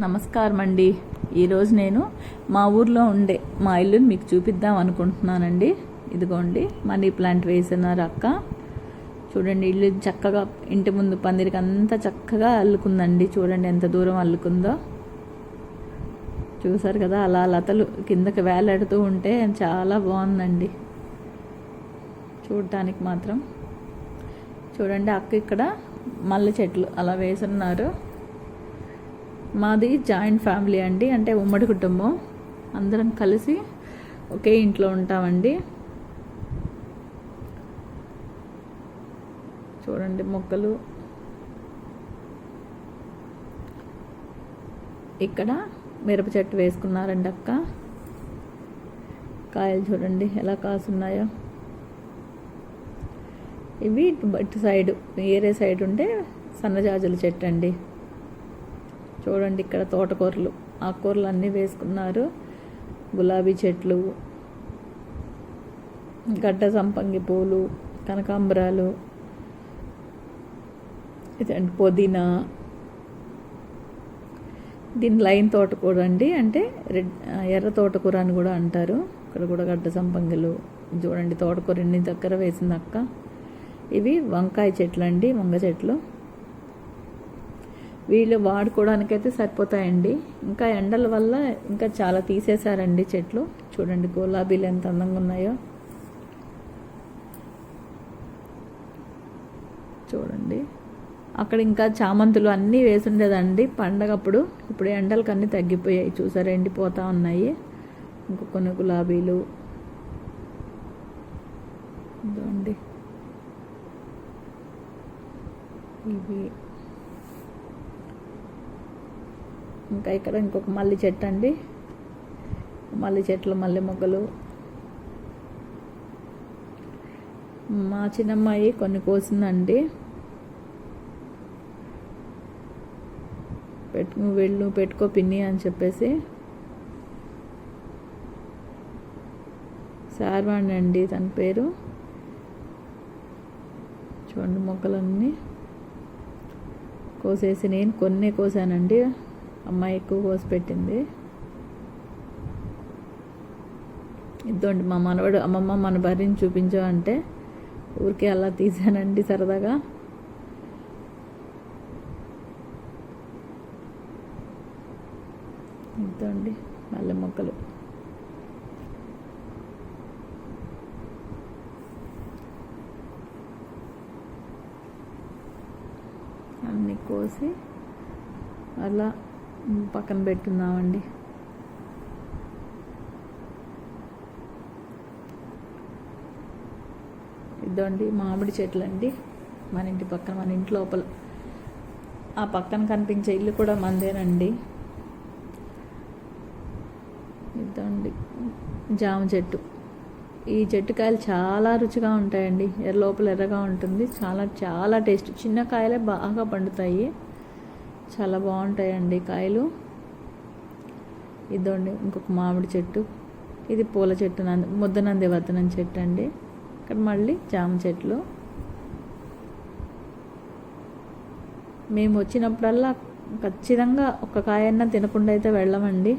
నమస్కారం అండి ఈరోజు నేను మా ఊర్లో ఉండే మా ఇల్లుని మీకు చూపిద్దాం అనుకుంటున్నానండి. ఇదిగోండి మనీ ప్లాంట్ వేసినారు అక్క. చూడండి ఇల్లు చక్కగా ఇంటి ముందు పందిరికి అంతా చక్కగా అల్లుకుందండి. చూడండి ఎంత దూరం అల్లుకుందో. చూసారు కదా అలా లతలు కిందకి వేలాడుతూ ఉంటే చాలా బాగుందండి. చూడటానికి మాత్రం. చూడండి అక్క ఇక్కడ మల్లె చెట్లు అలా వేసున్నారు మాది జాయింట్ ఫ్యామిలీ అండి అంటే ఉమ్మడి కుటుంబం. అందరం కలిసి ఒకే ఇంట్లో ఉంటామండి. చూడండి మొక్కలు. ఇక్కడ మిరప చెట్టు వేసుకున్నారండి అక్క. కాయలు చూడండి ఎలా కాసున్నాయో. ఇవి ఇటు సైడ్ ఏరే సైడ్ ఉంటే సన్నజాజుల చెట్టు అండి. చూడండి ఇక్కడ తోటకూరలు. ఆకుకూరలు అన్నీ వేసుకున్నారు. గులాబీ చెట్లు గడ్డ సంపంగి పూలు కనకాంబరాలు ఇదండి పుదీనా. దీని లైన్ తోటకూర అండి. అంటే రెడ్ ఎర్ర తోటకూర అని కూడా అంటారు. ఇక్కడ కూడా గడ్డ సంపంగిలు. చూడండి తోటకూర ఎన్ని దగ్గర వేసింది అక్క. ఇవి వంకాయ చెట్లు అండి వంగ చెట్లు. వీళ్ళు వాడుకోవడానికైతే సరిపోతాయండి. ఇంకా ఎండల వల్ల ఇంకా చాలా తీసేశారండి చెట్లు. చూడండి గులాబీలు ఎంత అందంగా ఉన్నాయో. చూడండి. అక్కడ ఇంకా చామంతులు అన్నీ వేసుండేదండి పండగప్పుడు. ఇప్పుడు ఎండలకు అన్నీ తగ్గిపోయాయి. చూసారా ఎండిపోతూ ఉన్నాయి. ఇంకా కొన్ని గులాబీలు. ఇదండి ఇవి. ఇంకా ఇక్కడ ఇంకొక మల్లి చెట్టు అండి. మల్లి చెట్లు మల్లె మొగ్గలు. మా చిన్నమ్మాయి కొన్ని కోసిందండి. పెట్టుకు వెళ్ళు పెట్టుకో పిన్ని అని చెప్పేసి. శార్వాణి అండి తన పేరు. చూడండి మొక్కలన్నీ. కోసేసి నేను కొన్ని కోసానండి. అమ్మాయి ఎక్కువ కోసి పెట్టింది. ఇద్దండి మా మనవడు అమ్మమ్మ మన భార్యని చూపించు అంటే ఊరికే అలా తీసానండి సరదాగా. ఇద్దండి మల్లె మొక్కలు. అన్నీ కోసి అలా పక్కన పెట్టున్నామండి ఇదండి మామిడి చెట్లు అండి మన ఇంటి పక్కన మన ఇంటి లోపల. ఆ పక్కన కనిపించే ఇల్లు కూడా మందేనండి. ఇదండి జామ చెట్టు. ఈ చెట్టు కాయలు చాలా రుచిగా ఉంటాయండి. ఎర్ర లోపల ఎర్రగా ఉంటుంది. చాలా చాలా టేస్ట్. చిన్న కాయలే బాగా పండుతాయి. చాలా బాగుంటాయండి కాయలు. ఇదండి ఇంకొక మామిడి చెట్టు. ఇది పూల చెట్టు నంది ముద్ద నందివర్ధనం చెట్టు అండి. ఇక్కడ మళ్ళీ జామ చెట్లు. మేము వచ్చినప్పుడల్లా ఖచ్చితంగా ఒక కాయన్నా తినకుండా అయితే వెళ్ళమండి.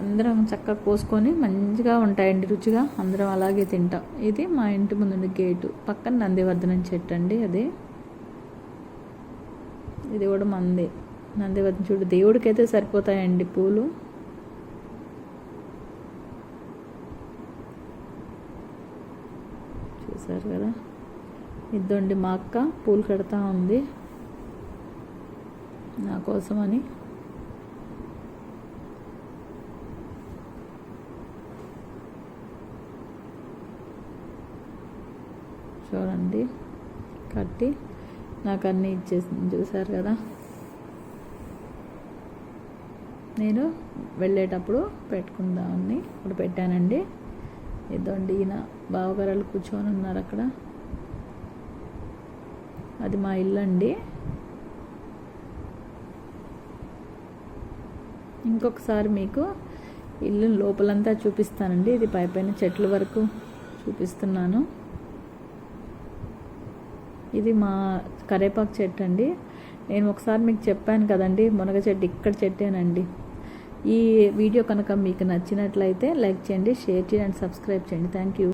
అందరం చక్కగా కోసుకొని మంచిగా ఉంటాయండి రుచిగా. అందరం అలాగే తింటాం. ఇది మా ఇంటి ముందు గేటు. పక్కన నందివర్ధనం చెట్టు అండి అది. ఇది కూడా మందే. నందివర్ధనం చూడు దేవుడికి అయితే సరిపోతాయండి పూలు. చూసారు కదా? ఇద్దండి మా అక్క పూలు కడతా ఉంది. నా కోసమని. చూడండి కట్టి. నాకు అన్నీ ఇచ్చేసింది చూసారు కదా. నేను వెళ్ళేటప్పుడు పెట్టుకుందామని ఇప్పుడు పెట్టానండి. ఇదండి ఈయన బావగారాలు కూర్చొని ఉన్నారు అక్కడ. అది మా ఇల్లు అండి. ఇంకొకసారి మీకు ఇల్లు లోపలంతా చూపిస్తానండి. ఇది పైపైన చెట్ల వరకు చూపిస్తున్నాను. ఇది మా కరేపాకు చెట్టు అండి. నేను ఒకసారి మీకు చెప్పాను కదండి మునగ చెట్టు ఇక్కడ చెట్టేనండి. ఈ వీడియో కనుక మీకు నచ్చినట్లయితే లైక్ చేయండి షేర్ చేయండి అండ్ సబ్స్క్రైబ్ చేయండి. Thank you.